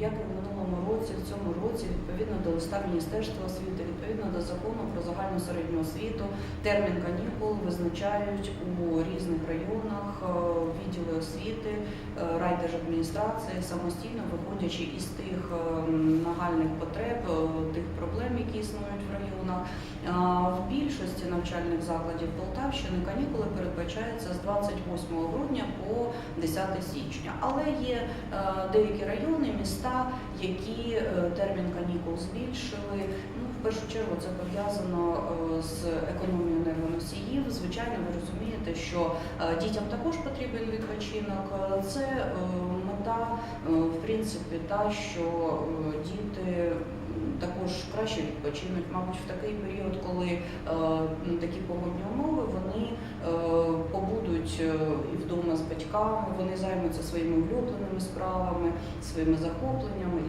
Як і в минулому році, в цьому році, відповідно до листа Міністерства освіти, відповідно до закону про загальну середню освіту, термін канікул визначають у різних районах е, відділи освіти, е, райдержадміністрації самостійно виходячи із тих е, нагальних потреб, тих проблем, які існують в районах. Навчальних закладів Полтавщини канікули передбачаються з 28 грудня по 10 січня. Але є е, деякі райони, міста, які е, термін канікул збільшили. Ну, в першу чергу це пов'язано е, з економією енергоносіїв. Звичайно, ви розумієте, що дітям також потрібен відпочинок. Це мета, в принципі, та, що діти також краще відпочинуть. Мабуть, в такий період, коли е, такі погодні умови, вони е, побудуть е, і вдома з батьками, вони займуться своїми улюбленими справами, своїми захопленнями.